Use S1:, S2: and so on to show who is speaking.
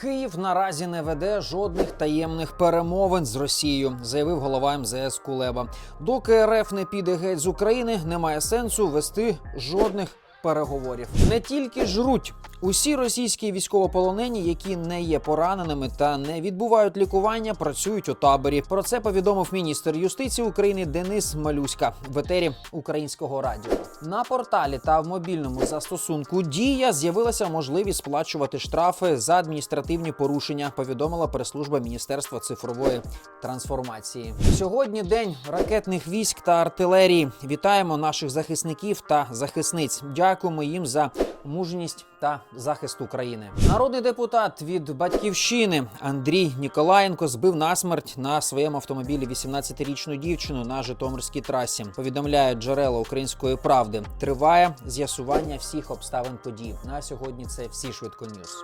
S1: Київ наразі не веде жодних таємних перемовин з Росією, заявив голова МЗС Кулеба. Доки РФ не піде геть з України, немає сенсу вести жодних переговорів. Не тільки жруть. Усі російські військовополонені, які не є пораненими та не відбувають лікування, працюють у таборі. Про це повідомив міністр юстиції України Денис Малюська в етері українського радіо. На порталі та в мобільному застосунку Дія з'явилася можливість сплачувати штрафи за адміністративні порушення. Повідомила прес-служба Міністерства цифрової трансформації. Сьогодні день ракетних військ та артилерії. Вітаємо наших захисників та захисниць. Дякуємо їм за мужність та захист України. Народний депутат від батьківщини Андрій Ніколаєнко збив насмерть на своєму автомобілі 18-річну дівчину на Житомирській трасі. Повідомляють джерела української правди. Триває з'ясування всіх обставин подій. На сьогодні це всі швидко ньюс.